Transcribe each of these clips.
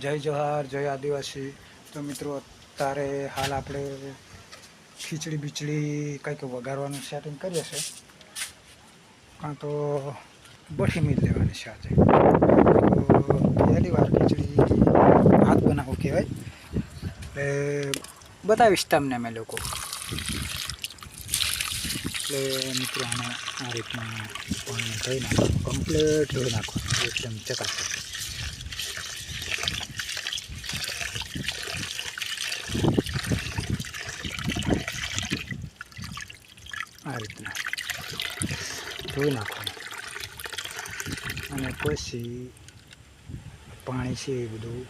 જય જવાહર, જય આદિવાસી. તો મિત્રો, અત્યારે હાલ આપણે ખીચડી બીચડી કંઈક વઘારવાનું સેટિંગ કરીએ છે કાં તો બઠી મીલ લેવાની છે આજે. તો પહેલી વાર ખીચડી ભાત બનાવવું કહેવાય. એટલે બતાવીશ તમને અમે લોકો. એટલે મિત્રો, આને આ રીતના પાણી ધોઈ નાખવાનું કમ્પ્લીટ ધોઈ નાખવાનું. એકદમ ચકાચક. આ રીતના. ધોઈ નાખવાનું. અને પછી પાણી છે એ બધું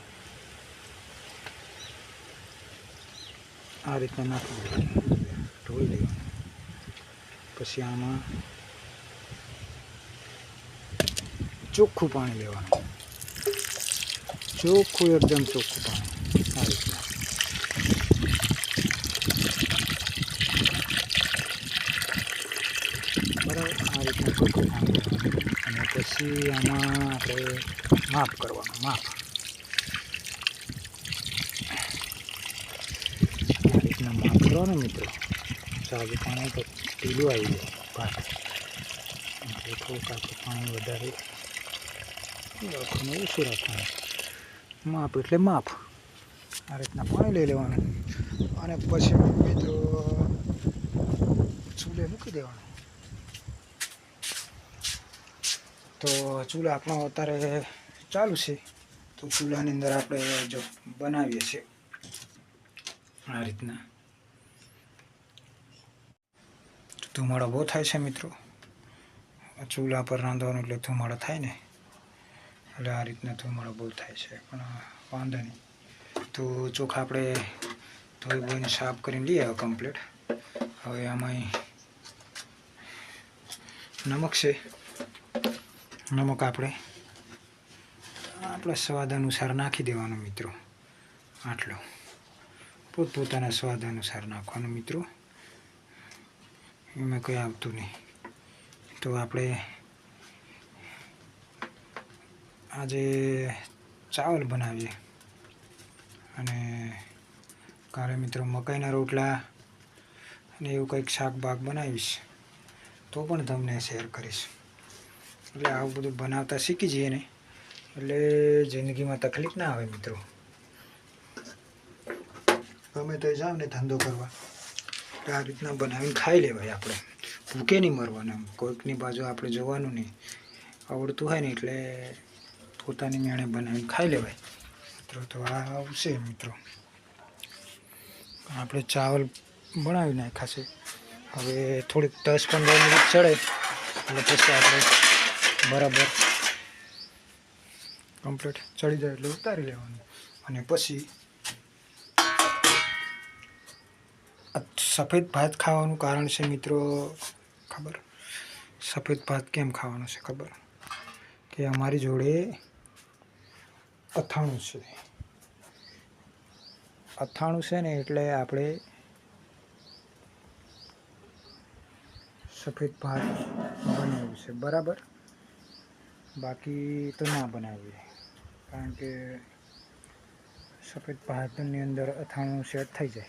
આ રીતના નાખી દેવાનું. ધોઈ લેવાનું. પછી આમાં ચોખ્ખું પાણી લેવાનું. ચોખ્ખું, એકદમ ચોખ્ખું પાણી. આ રીતના બરાબર આ રીતના ચોખ્ખું અને પછી આમાં આપણે માપ કરવાનું, માપ. આ રીતના માપ કરવાનું મિત્રો. સાદું પાણી તો પીલું આવી જાય ભાત એટલે આપણે પાણી વધારે રાખવાનું, ઓછું રાખવાનું. માપ એટલે માપ. આ રીતના પાણી લઈ લેવાનું. અને પછી મિત્રો, ચૂલે મૂકી દેવાનું. તો ચૂલા આપણો અત્યારે ચાલુ છે. તો ચૂલાની અંદર આપણે જો બનાવીએ છીએ આ રીતના. ધુમાડો બહુ થાય છે મિત્રો. ચૂલા પર રાંધવાનું એટલે ધુમાડો થાય ને. એટલે આ રીતના ધુમાડો બહુ થાય છે, પણ વાંધો નહીં. તો ચોખા આપણે ધોઈ બોઈને સાફ કરીને લઈએ હવે કમ્પ્લીટ હવે આમાં નમક છે. નમક આપણે. આપણા સ્વાદ અનુસાર નાખી દેવાનો મિત્રો. આટલો. પોતપોતાના સ્વાદ અનુસાર નાખવાનો મિત્રો. એમાં કંઈ આવતું નહીં. તો આપણે આજે ચાવલ બનાવીએ. અને કાલે મિત્રો મકાઈના રોટલા અને એવું કંઈક શાકભાગ બનાવીશ. તો પણ તમને શેર કરીશ. એટલે આવું બધું બનાવતા શીખી જઈએ ને. એટલે જિંદગીમાં તકલીફ ના આવે મિત્રો. ગમે તો જાઓ ને ધંધો કરવા. એટલે આ રીતના બનાવીને ખાઈ લેવાય આપણે. ભૂકે નહીં મરવાનું કોઈકની બાજુ આપણે જોવાનું નહીં. આવડતું હોય ને એટલે પોતાની મેણે બનાવીને ખાઈ લેવાય. મિત્રો તો આ આવશે મિત્રો. આપણે ચાવલ બનાવી નાખાશે હવે થોડીક દસ પંદર મિનિટ ચડે. એટલે પછી આપણે બરાબર. કમ્પ્લીટ ચડી જાય એટલે ઉતારી લેવાનું. અને પછી સફેદ ભાત ખાવાનું કારણ છે મિત્રો, ખબર? સફેદ ભાત કેમ ખાવાનું છે ખબર? કે અમારી જોડે અથાણું છે. અથાણું છે ને એટલે આપણે સફેદ ભાત બનાવ્યું છે. બરાબર? બાકી તો ના બનાવીએ. કારણ કે સફેદ ભાતની અંદર અથાણું સેટ થઈ જાય.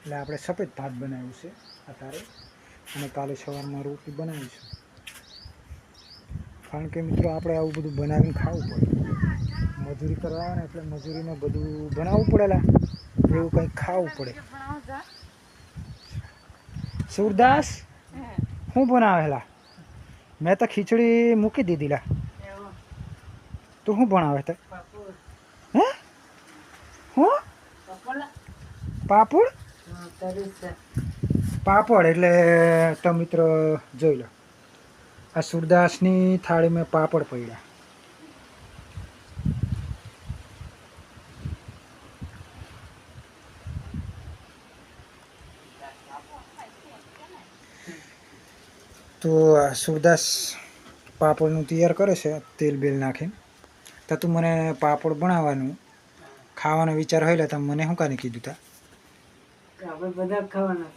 એટલે આપણે સફેદ ભાત બનાવ્યું છે અત્યારે. અને કાલે સવારમાં રોટલી બનાવીશું. કારણ કે મિત્રો આપણે આવું બધું બનાવીને ખાવું પડે. મજૂરી કરવા આવે ને એટલે મજૂરીને બધું બનાવવું પડેલા. એવું કંઈક ખાવું પડે. સુરદાસ? શું બનાવેલા મેં તો ખીચડી મૂકી દીધી લા. તું શું ભણાવે તે? હે? હું? પાપડ પાપડ એટલે તો મિત્રો જોઈ લો. આ સુરદાસની થાળી મેં પાપડ પડ્યા. તો સુરદાસ પાપડનું તૈયાર કરે છે તેલ બેલ નાખીને? તો તું મને પાપડ બનાવવાનું ખાવાનો વિચાર હોય એટલે મને શું કાને કીધું તા? બધા ખાવાના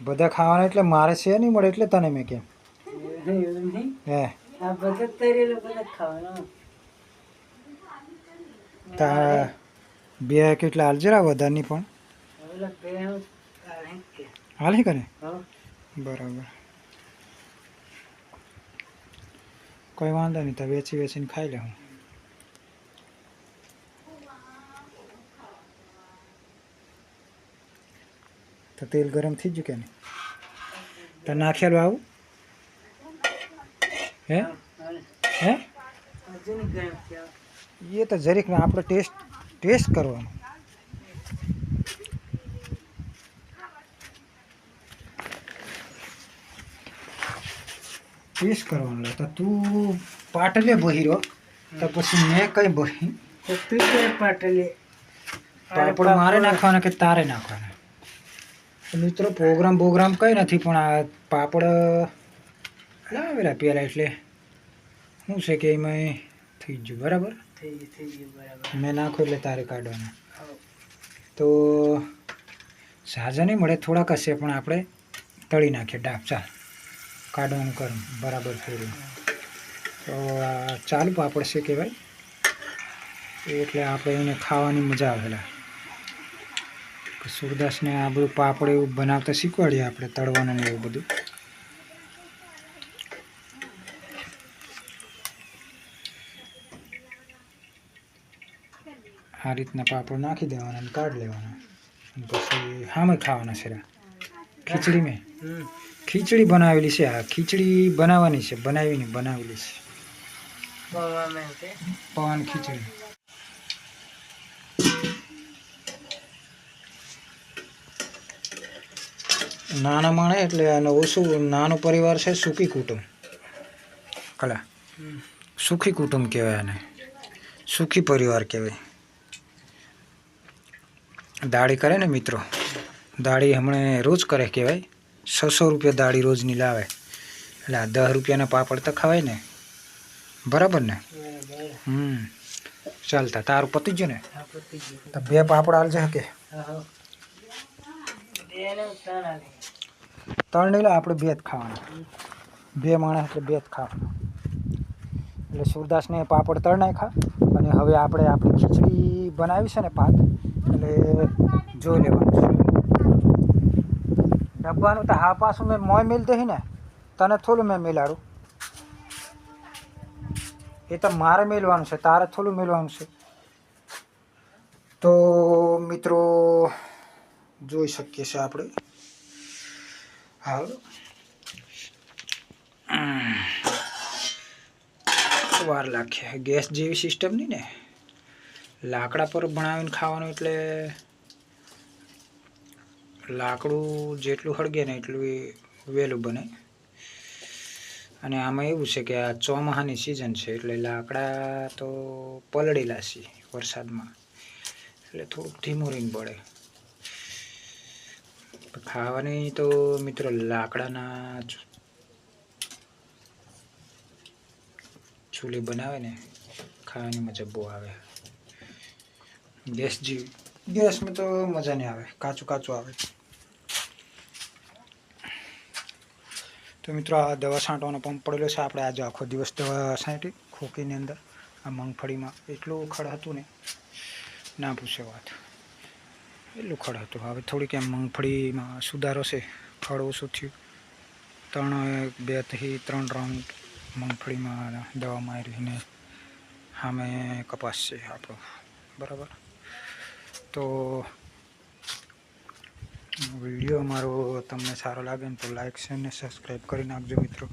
બધા ખાવાના એટલે મારે છે નહીં મળે એટલે તને મેં કેમ? હે તા બે કેટલા હાલજરા વધારની પણ? હાલ હાલે કરે? બરાબર. કોઈ વાંધો નહીં તો વેચી વેચીને ખાઈ લે હું તો તેલ ગરમ થઈ ગયું કે નહીં? તો નાખેલું આવું હે? હે? એ તો જરીક ને આપણે ટેસ્ટ ટેસ્ટ કરવાનો. ટેસ્ટ કરવાનો. તો તું પાટલે બહીરો તો પછી મેં કઈ બહી? તો તું કે પાટલે? પણ મારે નાખવાના કે તારે નાખવાના? મિત્રો પ્રોગ્રામ પ્રોગ્રામ કઈ નથી પણ આ પાપડ લાવેલા પેલા એટલે. શું છે કે એમાં થઈ ગયું બરાબર? થઈ ગયું બરાબર. મેં નાખો એટલે તારે કાઢવાના. તો સાજા નહીં મળે થોડાક હશે પણ આપણે તળી નાખીએ. ડાબ ચાલ. કાઢવાનું કર, બરાબર ફેરવું તો ચાલુ પાપડ છે કહેવાય. એટલે આપણે એને ખાવાની મજા આવેલા સુરદાસને આ બધું પાપડ એવું બનાવતા શીખવાડીએ આપણે, તળવાનું એવું બધું. આ રીતના પાપડ નાખી દેવાના અને કાઢ લેવાના. પછી હામે ખાવાના છે ખીચડી મેં ખીચડી બનાવેલી છે. આ ખીચડી બનાવવાની છે. બનાવીને બનાવેલી છે. પવન ખીચડી. નાના માણે એટલે આનો ઓછું નાનો પરિવાર છે સુખી કુટુંબ. કલા સુખી કુટુંબ કહેવાય આને. સુખી પરિવાર કહેવાય. દાળી કરે ને મિત્રો? દાળી હમણે રોજ કરે કહેવાય. છસો રૂપિયા દાળી રોજની લાવે. એટલે આ દસ રૂપિયાના પાપડ તો ખવાય ને. બરાબર ને? હમ. ચાલતા. તારું પતી ગયું ને? બે પાપડ હાલજે કે ત્રણ નહીં આપણે બે જ ખાવાના. બે માણસ એટલે બે જ ખાવાના. એટલે સુરદાસને પાપડ તળ નાખા અને હવે આપણે આપણી ખીચડી બનાવી છે ને પાક એટલે જોઈ લેવાનું છે. ડબ્બાનું તો હા પાછું મેં મોય મેલ દઈ ને, તને થોડું મેં મેલાડું. એ તો મારે મેલવાનું છે, તારે થોડું મેળવાનું છે. તો મિત્રો, જોઈ શકીએ છીએ આપણે. હાલ. વાર લાગશે ગેસ જેવી સિસ્ટમ નહીં ને. લાકડા પર બનાવીને ખાવાનું એટલે લાકડું જેટલું સળગે ને એટલું વહેલું બને. અને આમાં એવું છે કે આ ચોમાસાની સિઝન છે, એટલે લાકડા તો પલળેલા છે વરસાદમાં. એટલે થોડુંક ધીમું રહીને પડે ખાવાની તો મિત્રો લાકડાના ચૂલી બનાવે ને, ખાવાની મજા બહુ આવે. ગેસ જેવી, ગેસમાં તો મજા નહીં આવે, કાચું કાચું આવે. તો મિત્રો આ દવા છાંટવાનો પંપ પડેલો છે. આપણે આજે આખો દિવસ દવા છાંટી ખોકીની અંદર. આ મગફળીમાં એટલું ખડ હતું ને, ના પૂછે વાત. એટલું ખડ હતું. હવે થોડીક એમ મગફળીમાં સુધારો છે. ખડ ઓછું થયું. ત્રણ, બેથી ત્રણ રાઉન્ડ મગફળીમાં દવા મારીને સામે કપાસ છે આપણો. બરાબર? તો વીડિયો અમારો તમને સારો લાગે ને તો લાઇક શેર ને સબસ્ક્રાઈબ કરી નાખજો મિત્રો.